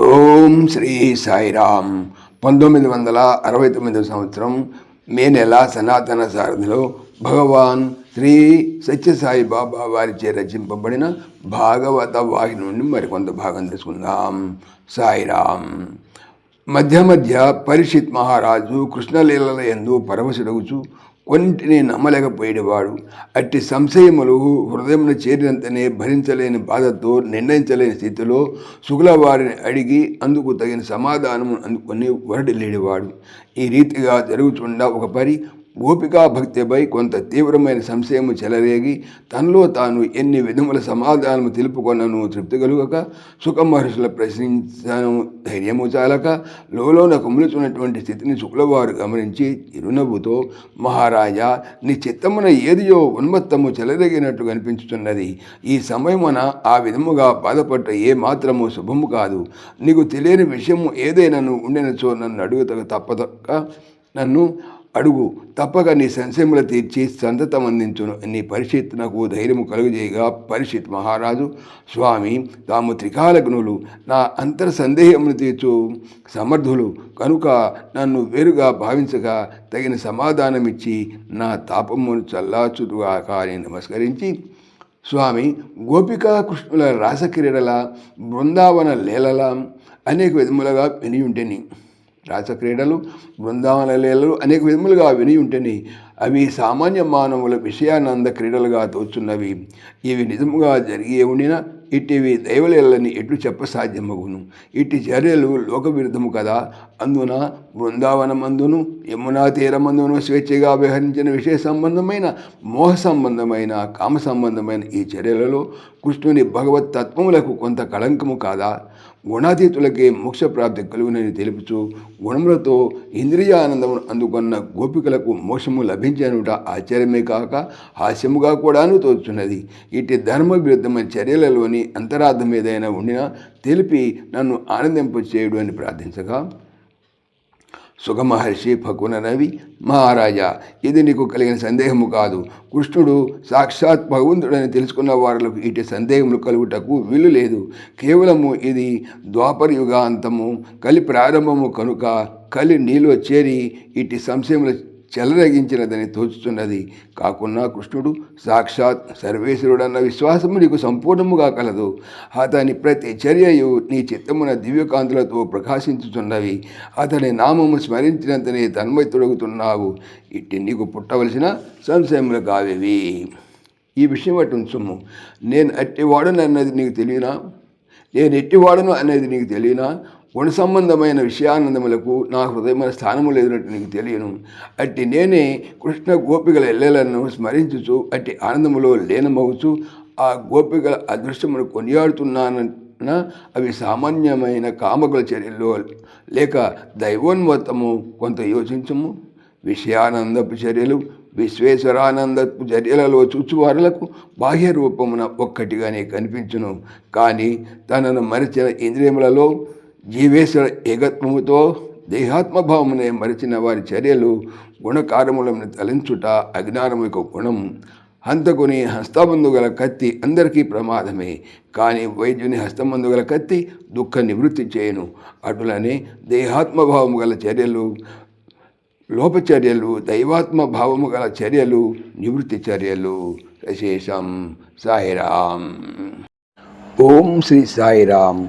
ఓం శ్రీ సాయిరామ్. పంతొమ్మిది వందల అరవై తొమ్మిదవ సంవత్సరం మే నెల సనాతన సారథిలో భగవాన్ శ్రీ సత్యసాయి బాబా వారిచే రచింపబడిన భాగవత వాహిని నుండి మరికొంత భాగం తెలుసుకుందాం. సాయిరామ్. మధ్య మధ్య పరిషిత్ మహారాజు కృష్ణలీలల ఎందు పరవశుడగుచు కొన్నింటిని నమ్మలేకపోయేవాడు. అట్టి సంశయములు హృదయమును చేరినంతనే భరించలేని బాధతో నిర్ణయించలేని స్థితిలో శుక్లవారిని అడిగి అందుకు తగిన సమాధానము అందుకొని వరడిల్లేవాడు ఈ రీతిగా జరుగుతుండ ఒక పరి భక్తిపై కొంత తీవ్రమైన సంశయము చెలరేగి తనలో తాను ఎన్ని విధముల సమాధానము తెలుపుకొనను తృప్తి కలుగక సుఖమహర్షుల ప్రశ్నించను ధైర్యము చాలక లోలోన కుములుచున్నటువంటి స్థితిని శుక్లవారు గమనించి చిరునవ్వుతో మహారాజా నీ చిత్తమున ఏదియో ఉన్మత్తము చెలరేగినట్టు కనిపించుతున్నది ఈ సమయమున ఆ విధముగా బాధపడ్డ ఏ మాత్రము శుభము కాదు. నీకు తెలియని విషయము ఏదైనా ఉండినచో నన్ను అడుగుతక తప్పదక నన్ను అడుగు. తప్పక నీ సంశయములు తీర్చి సంతతం అందించును. నీ పరిషత్ నాకు ధైర్యము కలుగజేయగా. పరిషత్ మహారాజు స్వామి తాము త్రికాలగ్నులు నా అంతర్ సందేహమును తీర్చు సమర్థులు. కనుక నన్ను వేరుగా భావించగా తగిన సమాధానమిచ్చి నా తాపమును చల్లాచుదుగా కానీ నమస్కరించి స్వామి గోపికా కృష్ణుల రాసక్రీడల బృందావన లీలల అనేక విధములుగా విని ఉంటేని రాసక్రీడలు బృందావన లీలలు అనేక విధములుగా విని ఉంటేని అవి సామాన్య మానవుల విషయానంద క్రీడలుగా తోచున్నవి. ఇవి నిజముగా జరిగే ఉండిన ఇట్టివి దైవలీలని ఎట్లు చెప్పసాధ్యమగును. ఇట్టి చర్యలు లోక విరుద్ధము కదా. అందున బృందావనమందును యమునా తీరమందును స్వేచ్ఛగా వ్యవహరించిన విషయ సంబంధమైన మోహ సంబంధమైన కామ సంబంధమైన ఈ చర్యలలో కృష్ణుని భగవత్ తత్వములకు కొంత కళంకము కాదా? గుణాతీతులకే మోక్ష ప్రాప్తి కలుగునని తెలుపుచు గుణములతో ఇంద్రియానందమును అందుకున్న గోపికలకు మోక్షము లభించనుట ఆశ్చర్యమే కాక హాస్యముగా కూడాను తోచున్నది ఇటు ధర్మ విరుద్ధమైన చర్యలలోని అంతరార్థం ఏదైనా ఉండినా తెలిపి నన్ను ఆనందింపచేయుడు అని ప్రార్థించగా సుఖమహర్షి ఫకుననవి మహారాజా ఇది నీకు కలిగిన సందేహము కాదు. కృష్ణుడు సాక్షాత్ భగవంతుడని తెలుసుకున్న వారులకు ఇటు సందేహములు కలుగుటకు వీలు లేదు. కేవలము ఇది ద్వాపర యుగాంతము కలి ప్రారంభము కనుక కలి నీలో చేరి ఇటు సంశయములు చెలరగించినదని తోచుతున్నది. కాకున్నా కృష్ణుడు సాక్షాత్ సర్వేశ్వరుడన్న విశ్వాసము నీకు సంపూర్ణముగా కలదు. అతని ప్రతి చర్యయు నీ చిత్తమున దివ్యకాంతులతో ప్రకాశించుతున్నవి అతని నామము స్మరించినంతనే తన్మయతుడగుతున్నావు ఇట్టి నీకు పుట్టవలసిన సంశయములు కావేవి. ఈ విషయం అటు ఉంచుము. నేను అట్టివాడను అన్నది నీకు తెలియనా? నేను ఎట్టివాడను అనేది నీకు తెలియనా? గుణ సంబంధమైన విషయానందములకు నా హృదయమైన స్థానము లేదునట్టు నీకు తెలియను. అట్టి నేనే కృష్ణ గోపికల ఎల్లెలను స్మరించుచు అట్టి ఆనందములో లీనమవుచు ఆ గోపికల అదృష్టమును కొనియాడుతున్నాన అవి సామాన్యమైన కామకుల చర్యల్లో లేక దైవోన్మత్తము కొంత యోచించము. విషయానందపు చర్యలు విశ్వేశ్వరానందపు చర్యలలో చూచువారులకు బాహ్య రూపమున ఒక్కటిగానే కనిపించును. కానీ తనను మరిచిన ఇంద్రియములలో జీవేశ్వర ఏకత్వముతో దేహాత్మభావమునే మరిచిన వారి చర్యలు గుణకారములను తలంచుట అజ్ఞానము యొక్క గుణం. హంతకుని హస్తమందు గల కత్తి అందరికీ ప్రమాదమే కానీ వైద్యుని హస్తమందు గల కత్తి దుఃఖ నివృత్తి చేయను. అటులనే దేహాత్మభావము గల చర్యలు లోపచర్యలు దైవాత్మ భావము గల చర్యలు నివృత్తి చర్యలు. విశేషం సాయిరాం ఓం శ్రీ సాయిరాం